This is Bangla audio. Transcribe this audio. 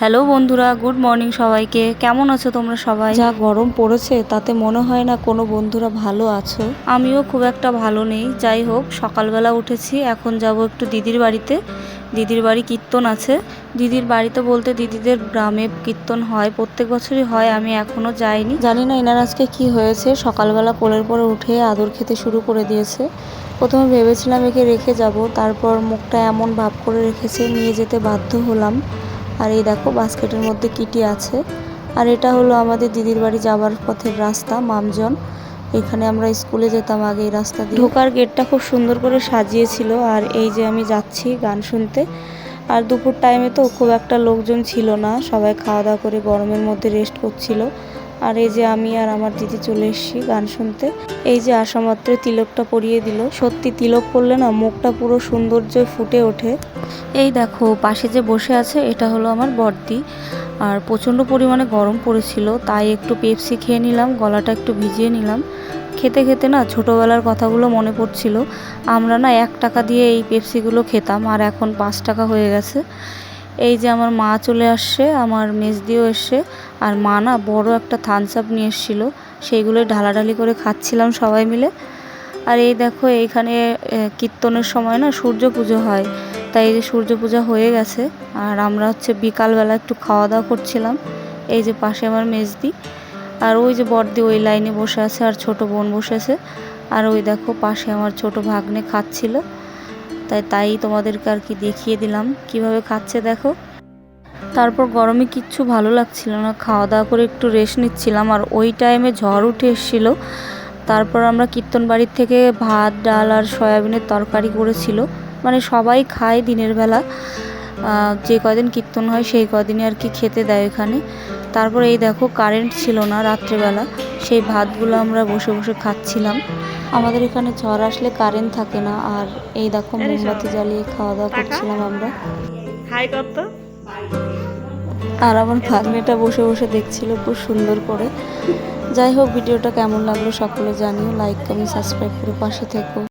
হ্যালো বন্ধুরা গুড মর্নিং সবাইকে। কেমন আছো তোমরা সবাই? যা গরম পড়েছে তাতে মনে হয় না কোনো বন্ধুরা ভালো আছো। আমিও খুব একটা ভালো নেই। যাই হোক সকালবেলা উঠেছি এখন যাব একটু দিদির বাড়িতে। দিদির বাড়ি কীর্তন আছে। দিদির বাড়িতে বলতে দিদিদের গ্রামে কীর্তন হয় প্রত্যেক বছরই হয় আমি এখনও যাইনি। জানি না এনার আজকে কি হয়েছে। সকালবেলা কোলের পরে উঠে আদর খেতে শুরু করে দিয়েছে। প্রথমে ভেবেছিলাম একে রেখে যাব তারপর মুখটা এমন ভাব করে রেখেছে নিয়ে যেতে বাধ্য হলাম। আর এই দেখো বাস্কেটের মধ্যে কিটি আছে। আর এটা হলো আমাদের দিদির বাড়ি যাওয়ার পথের রাস্তা, মামজন। এখানে আমরা স্কুলে যেতাম আগে এই রাস্তা দিয়ে। ঢোকার গেটটা খুব সুন্দর করে সাজিয়েছিল আর এই যে আমি যাচ্ছি গান শুনতে। আর দুপুর টাইমে তো খুব একটা লোকজন ছিল না, সবাই খাওয়া দাওয়া করে গরমের মধ্যে রেস্ট করছিল। আর এই যে আমি আর আমার দিদি চলে এসেছি গান শুনতে। এই যে আসা মাত্র তিলকটা পরিয়ে দিল। সত্যি তিলক পরলে না মুখটা পুরো সৌন্দর্য ফুটে ওঠে। এই দেখো, পাশে যে বসে আছে, এটা হলো আমার বর্দি। আর প্রচণ্ড পরিমাণে গরম পড়েছিল, তাই একটু পেপসি খেয়ে নিলাম, গলাটা একটু ভিজিয়ে নিলাম। খেতে খেতে না ছোটোবেলার কথাগুলো মনে পড়ছিল। আমরা না এক টাকা দিয়ে এই পেপসিগুলো খেতাম, আর এখন পাঁচ টাকা হয়ে গেছে। এই যে আমার মা চলে আসছে, আমার মেজদিও এসছে, আর মা না বড় একটা থামস আপ নিয়ে এসেছিল। সেইগুলো ঢালাঢালি করে খাচ্ছিলাম সবাই মিলে। আর এই দেখো, এইখানে কীর্তনের সময় না সূর্য পুজো হয়। তাই এই যে সূর্য পূজা হয়ে গেছে, আর আমরা হচ্ছে বিকালবেলা একটু খাওয়া দাওয়া করছিলাম। এই যে পাশে আমার মেজদি, আর ওই যে বর্দি ওই লাইনে বসে আছে, আর ছোট বোন বসে আছে। আর ওই দেখো, পাশে আমার ছোট ভাগ্নে খাচ্ছিল। তাই তাই তোমাদেরকে আর কি দেখিয়ে দিলাম। কীভাবে খাচ্ছে দেখো। তারপর গরমে কিচ্ছু ভালো লাগছিল না। খাওয়া দাওয়া করে একটু রেস্ট নিচ্ছিলাম আর ওই টাইমে ঝড় উঠে এসেছিল। তারপর আমরা কীর্তন বাড়ির থেকে ভাত, ডাল আর সয়াবিনের তরকারি করেছিল। মানে সবাই খায় দিনের বেলা। যে কদিন কীর্তন হয় সেই কদিনই আর কি খেতে দেয় এখানে তারপর এই দেখো কারেন্ট ছিল না রাত্রেবেলা। সেই ভাতগুলো আমরা বসে বসে খাচ্ছিলাম। আমাদের এখানে ঝড় আসলে কারেন্ট থাকে না আর এই দেখো মোমবাতি জ্বালিয়ে খাওয়া দাওয়া করছিলাম আমরা। হাই আর আমার ভাগ্নেটা বসে বসে দেখছিল খুব সুন্দর করে। যাই হোক ভিডিওটা কেমন লাগল সকলে জানিও। লাইক কমেন্ট সাবস্ক্রাইব করে পাশে থেকো।